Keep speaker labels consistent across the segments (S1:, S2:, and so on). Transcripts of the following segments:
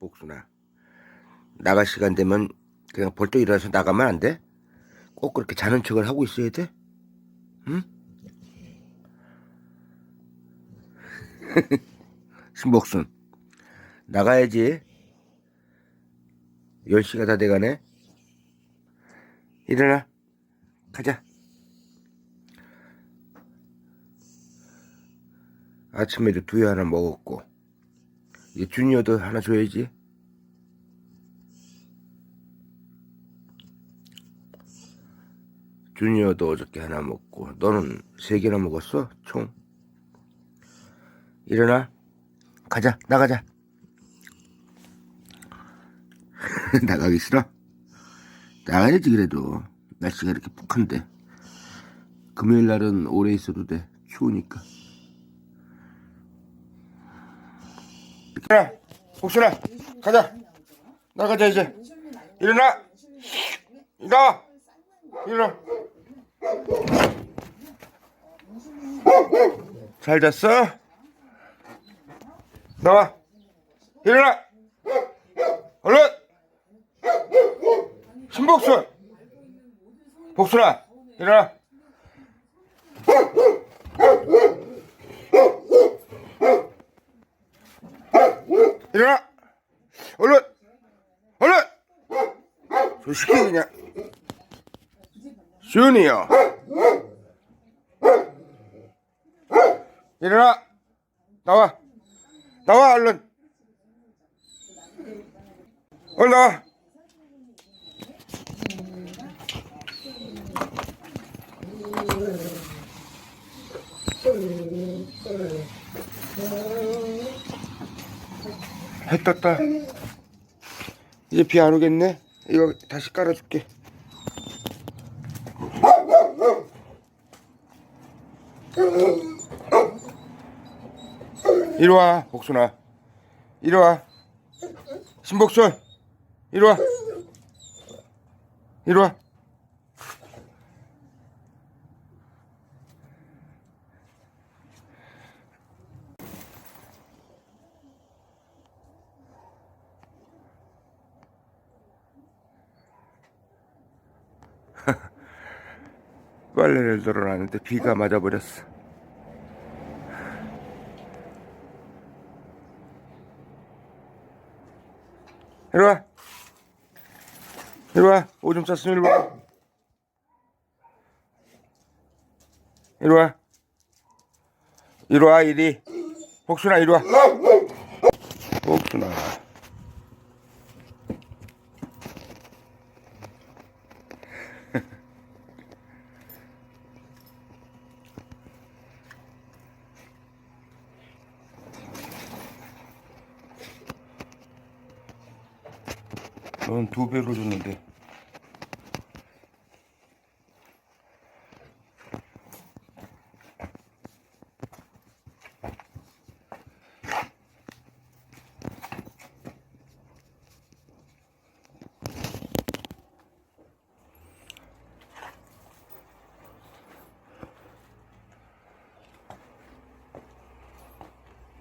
S1: 복순아. 나갈 시간 되면 그냥 벌떡 일어나서 나가면 안 돼? 꼭 그렇게 자는 척을 하고 있어야 돼? 응? 신복순. 나가야지. 10시가 다 돼가네. 일어나. 가자. 아침에도 두유 하나 먹었고. 이제 주니어도 하나 줘야지. 주니어도 어저께 하나 먹고 너는 세 개나 먹었어? 총 일어나 가자 나가자 나가기 싫어? 나가야지 그래도 날씨가 이렇게 푹한데 금요일 날은 오래 있어도 돼 추우니까 일어나 복순아 가자. 나가자 이제. 일어나. 일어나 일어나 잘 잤어? 나와. 일어나. 얼른. 신복순. 복순아 일어나 일어나 얼른 얼른. 조식히 그냥. 주니어 일어나. 나와. 나와 얼른. 얼른 나와 해 떴다. 이제 비 안 오겠네? 이거 다시 깔아줄게. 이리 와 복순아. 이리 와. 신복순 이리 와. 이리 와 빨래를 널어놨는데 비가 맞아버렸어 이리 와. 이리 와. 오줌 쌌으면 이리 와. 이리 와. 이리 와, 이리. 복순아, 이리 와. 복순아. 넌두 배로 줬는데.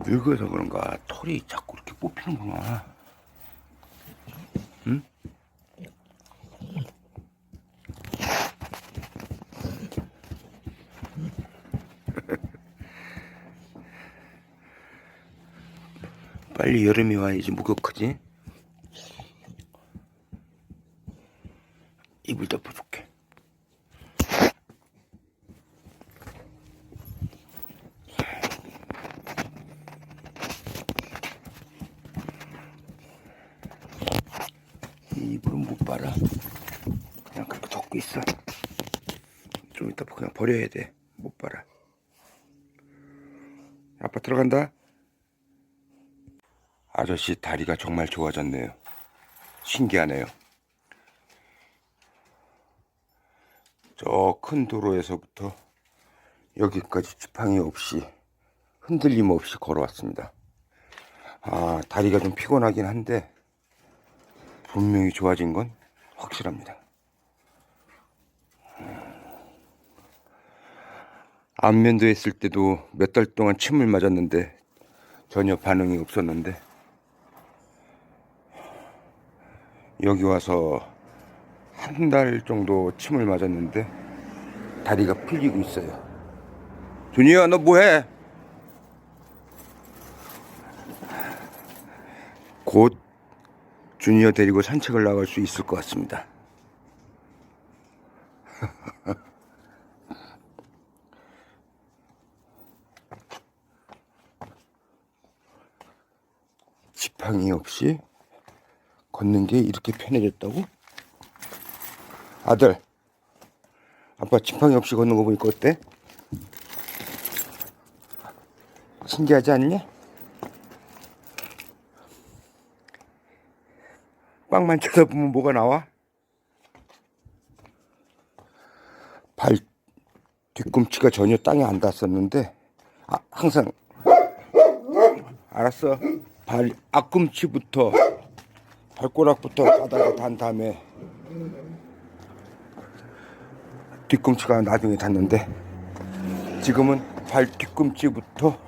S1: 늙어서 그런가 털이 자꾸 이렇게 뽑히는구나. 빨리 여름이 와야지 목욕하지. 이불 덮어줄게. 이 이불은 못 빨아. 그냥 그렇게 덮고 있어. 좀 이따 그냥 버려야 돼. 못 빨아. 아빠 들어간다. 아저씨 다리가 정말 좋아졌네요. 신기하네요. 저 큰 도로에서부터 여기까지 지팡이 없이 흔들림 없이 걸어왔습니다. 아, 다리가 좀 피곤하긴 한데 분명히 좋아진 건 확실합니다. 안면도 했을 때도 몇 달 동안 침을 맞았는데 전혀 반응이 없었는데 여기 와서 한 달 정도 침을 맞았는데 다리가 풀리고 있어요. 준이야, 너 뭐해? 곧 주니어 데리고 산책을 나갈 수 있을 것 같습니다. 지팡이 없이 걷는 게 이렇게 편해졌다고? 아들, 아빠 지팡이 없이 걷는 거 보니까 어때? 신기하지 않냐? 빵만 쳐다보면 뭐가 나와? 발 뒤꿈치가 전혀 땅에 안 닿았었는데 아, 항상 알았어 발 앞꿈치부터 발꼬락부터 바닥에 닿은 다음에 뒤꿈치가 나중에 닿는데 지금은 발 뒤꿈치부터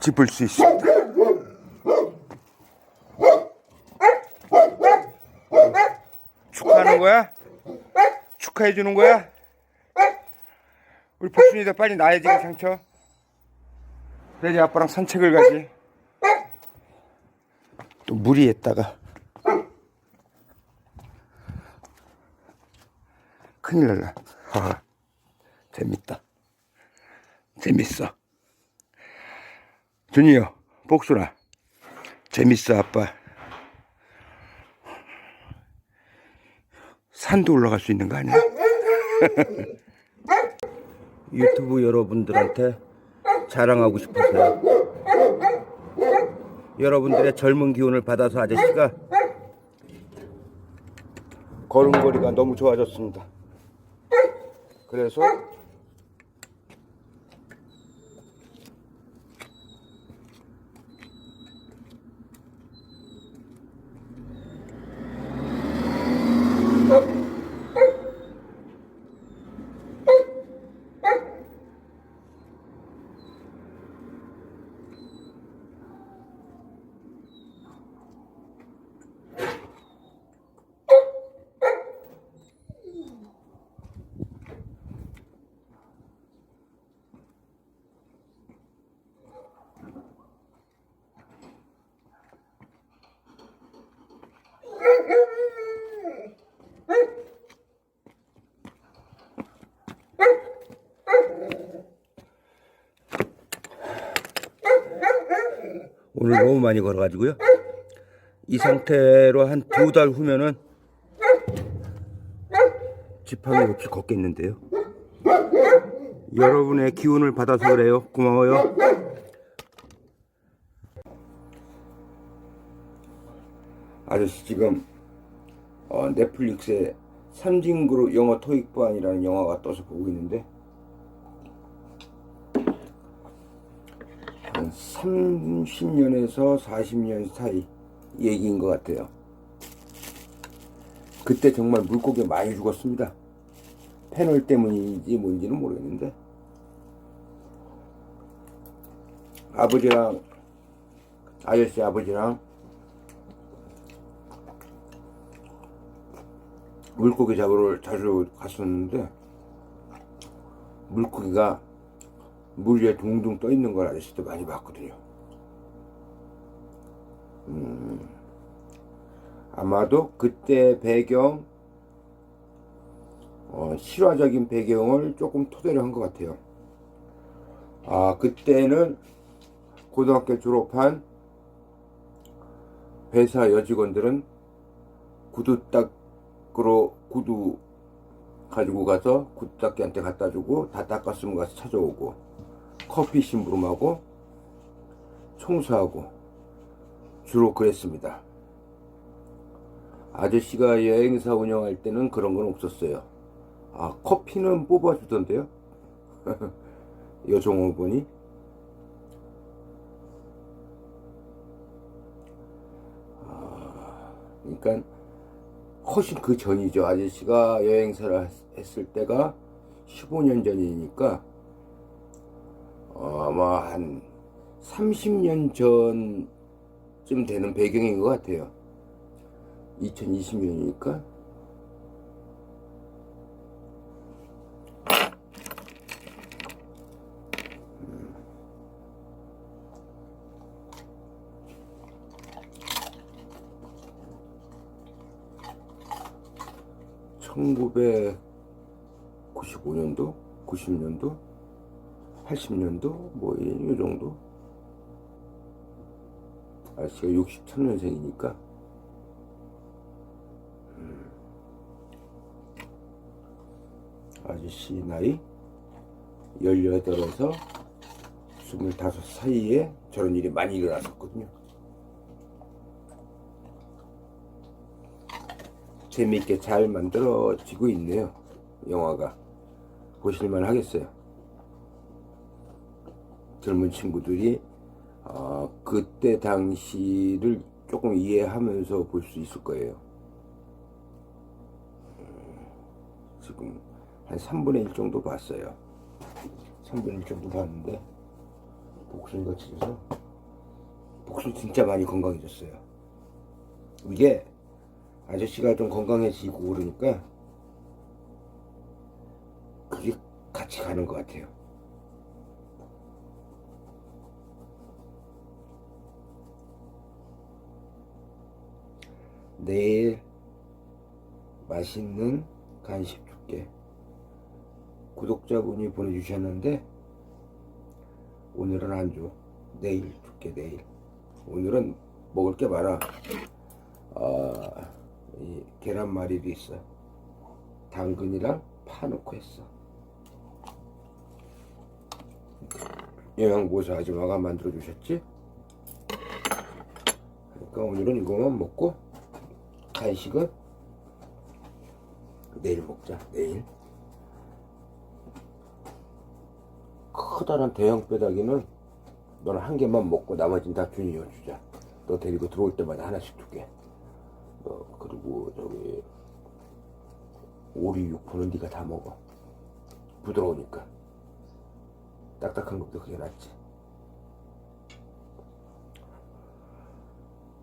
S1: 짚을 수 있습니다. 축하하는 거야? 축하해 주는 거야? 우리 복순이도 빨리 나야지 그 상처. 그래야지 아빠랑 산책을 가지. 또 무리했다가 큰일 날라. 하, 재밌다. 재밌어. 준이요, 복순아. 재밌어, 아빠. 산도 올라갈 수 있는 거 아니야? 유튜브 여러분들한테 자랑하고 싶어서요. 여러분들의 젊은 기운을 받아서 아저씨가 걸음걸이가 너무 좋아졌습니다. 그래서 오늘 너무 많이 걸어가지고요. 이 상태로 한 두 달 후면은 지팡이 없이 걷겠는데요. 여러분의 기운을 받아서 그래요. 고마워요. 아저씨 지금 어, 넷플릭스에 삼진그룹 영어 토익반이라는 영화가 떠서 보고 있는데 30년에서 40년 사이 얘기인 것 같아요. 그때 정말 물고기 많이 죽었습니다. 패널 때문인지 뭔지는 모르겠는데 아버지랑 아저씨 아버지랑 물고기 잡으러 자주 갔었는데 물고기가 물 위에 둥둥 떠 있는 걸 아저씨도 많이 봤거든요. 음, 아마도 그때 배경 어, 실화적인 배경을 조금 토대로 한 것 같아요. 아 그때는 고등학교 졸업한 회사 여직원들은 구두 닦으러 구두 가지고 가서 구두 닦기한테 갖다 주고 다 닦았으면 가서 찾아오고 커피 심부름하고 청소하고 주로 그랬습니다. 아저씨가 여행사 운영할 때는 그런 건 없었어요. 아, 커피는 뽑아주던데요? 여종업원이? 아, 그러니까 훨씬 그 전이죠. 아저씨가 여행사를 했을 때가 15년 전이니까 어, 아마 한 30년 전쯤 되는 배경인 것 같아요. 2020년이니까. (1995년도) (90년도) (80년도) 뭐 이 정도? 아저씨가 63년생이니까. 음. 아저씨 나이 18에서 25 사이에 저런 일이 많이 일어났었거든요. 재미있게 잘 만들어지고 있네요 영화가. 보실만 하겠어요 젊은 친구들이 어, 그때 당시를 조금 이해하면서 볼 수 있을 거예요. 음, 지금 한 3분의 1 정도 봤어요. 3분의 1 정도 봤는데 복순이가 치셔서 복순 진짜 많이 건강해졌어요. 이게 아저씨가 좀 건강해지고 그러니까 그게 같이 가는 것 같아요. 내일 맛있는 간식 줄게. 구독자분이 보내주셨는데 오늘은 안 줘. 내일 줄게 내일. 오늘은 먹을 게 많아. 아, 이 계란말이도 있어. 당근이랑 파 넣고 했어. 영양보사 아줌마가 만들어 주셨지? 그러니까 오늘은 이거만 먹고 간식은 내일 먹자 내일. 커다란 대형 뼈다귀는 너는 한 개만 먹고 나머지는 다 준이어 주자. 너 데리고 들어올 때마다 하나씩 줄게. 너 그리고 저기 오리 육포는 네가 다 먹어. 부드러우니까. 딱딱한 것도 그게 낫지.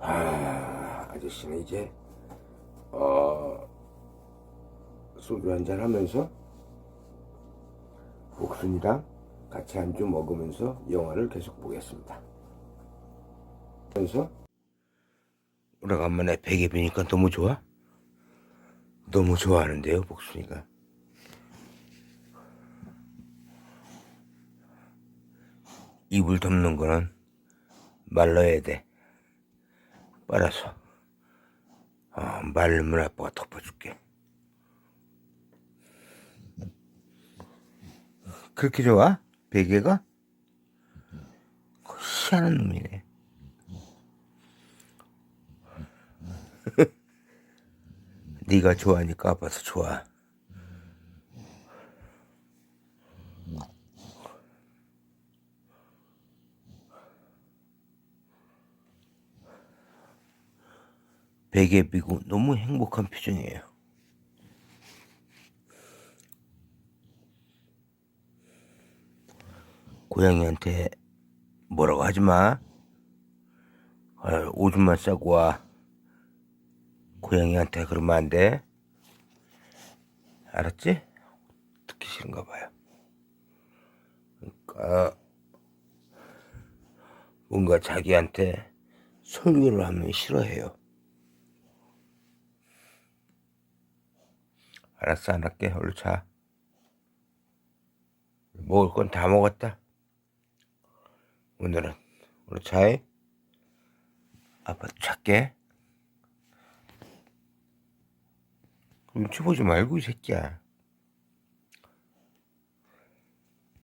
S1: 아 아저씨는 이제 어, 소주 한잔 하면서 복순이랑 같이 안주 먹으면서 영화를 계속 보겠습니다. 그래서 오래간만에 베개 비니까 너무 좋아? 너무 좋아하는데요, 복순이가. 이불 덮는 거는 말라야 돼. 빨아서. 어, 말면 아빠가 덮어줄게. 그렇게 좋아? 베개가? 희한한 놈이네. 네가 좋아하니까 아빠도 좋아. 베개 비고 너무 행복한 표정이에요. 고양이한테 뭐라고 하지 마. 아, 오줌만 싸고 와. 고양이한테 그러면 안 돼. 알았지? 듣기 싫은가 봐요. 그러니까 뭔가 자기한테 설교를 하면 싫어해요. 알았어 안 할게. 얼른 자. 먹을 건 다 먹었다. 오늘은 오늘 자해 아빠 찾게. 눈치 보지 말고 이 새끼야